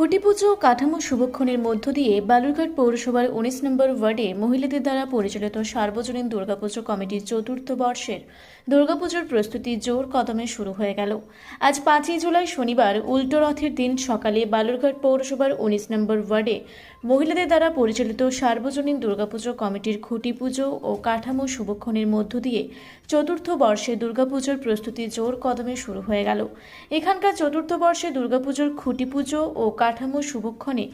খুঁটিপুজো কাঠামো শুভক্ষণের মধ্য দিয়ে বালুরঘাট পৌরসভার উনিশ নম্বর ওয়ার্ডে মহিলাদের দ্বারা পরিচালিত সার্বজনীন দুর্গাপুজো কমিটির চতুর্থ বর্ষের দুর্গাপুজোর প্রস্তুতি জোর কদমে শুরু হয়ে গেল। আজ পাঁচই জুলাই শনিবার উল্টো রথের দিন সকালে বালুরঘাট পৌরসভার উনিশ নম্বর ওয়ার্ডে মহিলাদের দ্বারা পরিচালিত সার্বজনীন দুর্গাপুজো কমিটির খুঁটি পুজো ও কাঠামো শুভক্ষণের মধ্য দিয়ে চতুর্থ বর্ষে দুর্গাপুজোর প্রস্তুতি জোর কদমে শুরু হয়ে গেল। এখানকার চতুর্থ বর্ষে দুর্গাপুজোর খুঁটি পুজো ও কাঠামো শুভক্ষণে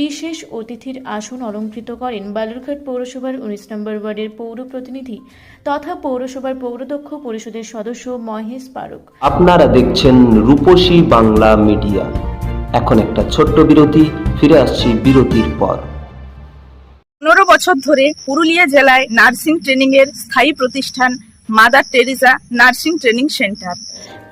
বিশেষ অতিথির আসন অলঙ্কৃত করেন বালুরঘাট পৌরসভার উনিশ নম্বর ওয়ার্ডের পৌর প্রতিনিধি তথা পৌরসভার পৌরদক্ষ পরিষদের সদস্য মহেশ পারুক। আপনারা দেখছেন রূপসী বাংলা মিডিয়া। এখন একটা ছোট্ট বিরতি ফিরে আসছি বিরতির পর। পনেরো বছর ধরে পুরুলিয়া জেলায় নার্সিং ট্রেনিং এর স্থায়ী প্রতিষ্ঠান Mother Teresa nursing training centre.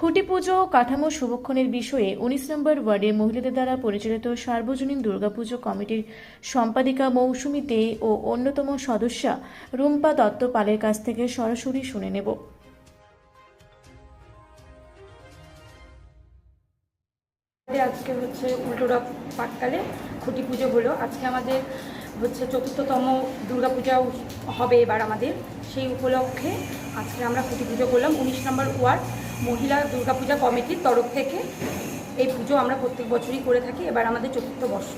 খুঁটি পুজো কাঠামো শুভক্ষণের বিষয়ে উনিশ নম্বর ওয়ার্ডে মহিলাদের দ্বারা পরিচালিত সার্বজনীন দুর্গাপুজো কমিটির সম্পাদিকা মৌসুমী দে ও অন্যতম সদস্যা রুম্পা দত্ত পালের কাছ থেকে সরাসরি শুনে নেব। আজকে হচ্ছে উল্টোরা পাটকালে খুঁটি পুজো হলো। আজকে আমাদের হচ্ছে চতুর্থতম দুর্গাপূজা হবে এবার আমাদের। সেই উপলক্ষে আজকে আমরা খুঁটি পুজো করলাম। উনিশ নম্বর ওয়ার্ড মহিলা দুর্গাপূজা কমিটির তরফ থেকে এই পুজো আমরা প্রত্যেক বছরই করে থাকি। এবার আমাদের চতুর্থ বর্ষ।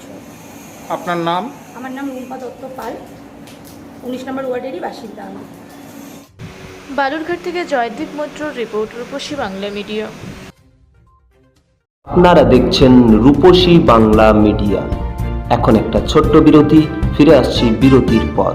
আপনার নাম? আমার নাম রুম্পা দত্ত পাল। উনিশ নম্বর ওয়ার্ডেরই বাসিন্দা আমি বালুরঘাট থেকে জয়দীপ মৈত্র রিপোর্ট রূপসী বাংলা মিডিয়া। আপনারা দেখছেন রূপসী বাংলা মিডিয়া। এখন একটা ছোট্ট বিরতি ফিরে আসছি বিরতির পর।